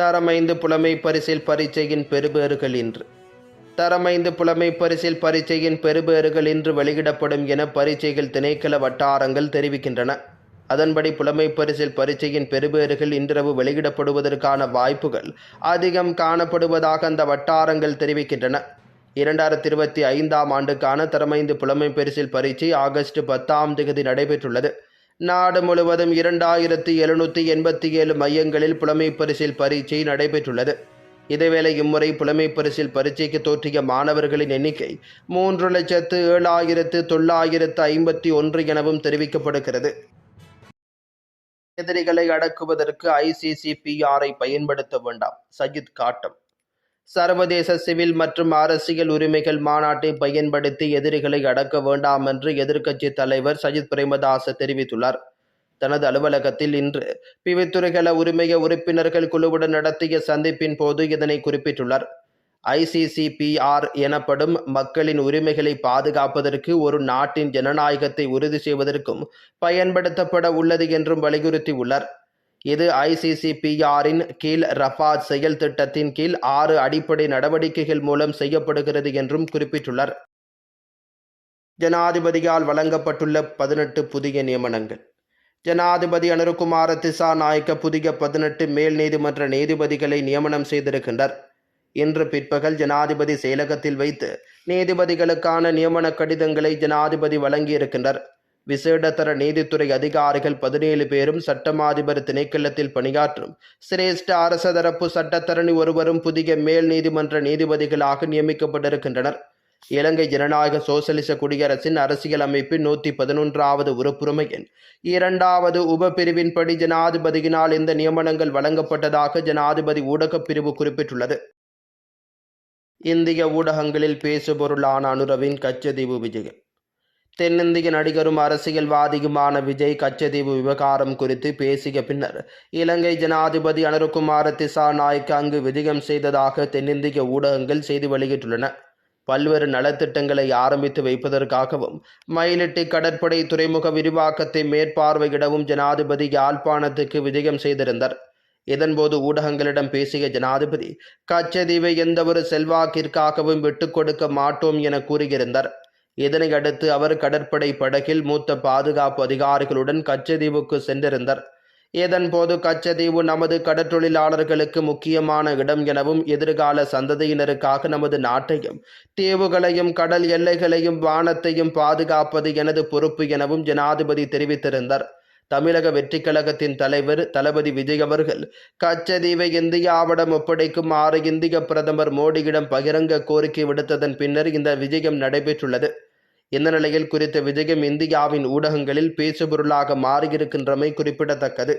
தரமைந்து புலமை பரிசில் பரீட்சையின் பெறுபேறுகள் இன்று. தரமைந்து புலமை பரிசில் பரீட்சையின் பெறுபேறுகள் இன்று வெளியிடப்படும் என பரீட்சைகள் திணைக்கள வட்டாரங்கள் தெரிவிக்கின்றன. அதன்படி புலமை பரிசில் பரீட்சையின் பெறுபேறுகள் இன்றிரவு வெளியிடப்படுவதற்கான வாய்ப்புகள் அதிகம் காணப்படுவதாக அந்த வட்டாரங்கள் தெரிவிக்கின்றன. இரண்டாயிரத்தி இருபத்தி ஐந்தாம் ஆண்டுக்கான தரமைந்து புலமை பரிசில் பரீட்சை ஆகஸ்ட் பத்தாம் தேதி நடைபெற்றுள்ளது. நாடு முழுவதும் இரண்டாயிரத்தி எழுநூற்றி எண்பத்தி ஏழு மையங்களில் புலமை பரிசில் பரீட்சை நடைபெற்றுள்ளது. இதேவேளை இம்முறை புலமை பரிசில் பரீட்சைக்கு தோற்றிய மாணவர்களின் எண்ணிக்கை மூன்று லட்சத்து ஏழாயிரத்து தொள்ளாயிரத்து ஐம்பத்தி ஒன்று எனவும் தெரிவிக்கப்படுகிறது. எதிரிகளை அடக்குவதற்கு ஐசிசிபிஆரை பயன்படுத்த வேண்டாம். சஜித் காட்டம். சர்வதேச சிவில் மற்றும் அரசியல் உரிமைகள் மாநாட்டை பயன்படுத்தி எதிரிகளை அடக்க வேண்டாம் என்று எதிர்க்கட்சித் தலைவர் சஜித் பிரேமதாச தெரிவித்துள்ளார். தனது அலுவலகத்தில் இன்று பிவித்துறைகள உரிமைய உறுப்பினர்கள் குழுவுடன் நடத்திய சந்திப்பின் போது இதனை குறிப்பிட்டுள்ளார். ஐசிசிபிஆர் எனப்படும் மக்களின் உரிமைகளை பாதுகாப்பதற்கு ஒரு நாட்டின் ஜனநாயகத்தை உறுதி செய்வதற்கும் பயன்படுத்தப்பட உள்ளது என்றும் வலியுறுத்தியுள்ளார். இது ஐசிசிபிஆரின் கீழ் ரஃபாத் செயல் திட்டத்தின் கீழ் ஆறு அடிப்படை நடவடிக்கைகள் மூலம் செய்யப்படுகிறது என்றும் குறிப்பிட்டுள்ளார். ஜனாதிபதியால் வழங்கப்பட்டுள்ள பதினெட்டு புதிய நியமனங்கள். ஜனாதிபதி அனுருகுமார திசா நாயக்க புதிய பதினெட்டு மேல் நீதிமன்ற நீதிபதிகளை நியமனம் செய்திருக்கின்றார். இன்று பிற்பகல் ஜனாதிபதி செயலகத்தில் வைத்து நீதிபதிகளுக்கான நியமன கடிதங்களை ஜனாதிபதி வழங்கியிருக்கின்றார். விசேடதர நீதித்துறை அதிகாரிகள் பதினேழு பேரும் சட்டமாதிபர் திணைக்களத்தில் பணியாற்றும் சிரேஷ்ட அரச தரப்பு சட்டத்தரணி ஒருவரும் புதிய மேல் நீதிமன்ற நீதிபதிகளாக நியமிக்கப்பட்டிருக்கின்றனர். இலங்கை ஜனநாயக சோசலிச குடியரசின் அரசியல் அமைப்பின் நூற்றி பதினொன்றாவது உறுப்புரிமையின் இரண்டாவது உபப்பிரிவின்படி ஜனாதிபதியினால் இந்த நியமனங்கள் வழங்கப்பட்டதாக ஜனாதிபதி ஊடகப் பிரிவு குறிப்பிட்டுள்ளது. இந்திய ஊடகங்களில் பேசுபொருளான அனுரவின் கச்சதீவு விஜயன் தென்னிந்திய நடிகரும் அரசியல்வாதியுமான விஜய் கச்சதீவு விவகாரம் குறித்து பேசிய பின்னர் இலங்கை ஜனாதிபதி அனுருகுமார திசா நாய்க்கு அங்கு விஜயம் செய்ததாக தென்னிந்திய ஊடகங்கள் செய்தி வெளியிட்டுள்ளன. பல்வேறு நலத்திட்டங்களை ஆரம்பித்து வைப்பதற்காகவும் மயிலிட்டி கடற்படை துறைமுக விரிவாக்கத்தை மேற்பார்வையிடவும் ஜனாதிபதி யாழ்ப்பாணத்துக்கு விஜயம் செய்திருந்தார். இதன்போது ஊடகங்களிடம் பேசிய ஜனாதிபதி கச்சதீவை எந்தவொரு செல்வாக்கிற்காகவும் விட்டுக் கொடுக்க மாட்டோம் என கூறியிருந்தார். இதனை அடுத்து அவர் கடற்படை படகில் மூத்த பாதுகாப்பு அதிகாரிகளுடன் கச்சதீவுக்கு சென்றிருந்தார். இதன்போது கச்சதீவு நமது கடற்றொழிலாளர்களுக்கு முக்கியமான இடம் எனவும் எதிர்கால சந்ததியினருக்காக நமது நாட்டையும் தீவுகளையும் கடல் எல்லைகளையும் வானத்தையும் பாதுகாப்பது எனது பொறுப்பு எனவும் ஜனாதிபதி தெரிவித்திருந்தார். தமிழக வெற்றிக் கழகத்தின் தலைவர் தளபதி விஜய் அவர்கள் கச்சதீவை இந்தியாவிடம் ஒப்படைக்குமாறு இந்திய பிரதமர் மோடியிடம் பகிரங்க கோரிக்கை விடுத்ததன் பின்னர் இந்த விஜயம் நடைபெற்றுள்ளது. இந்த நிலையில் குறித்த விஜயம் இந்தியாவின் ஊடகங்களில் பேசுபொருளாக மாறியிருக்கின்றமை குறிப்பிடத்தக்கது.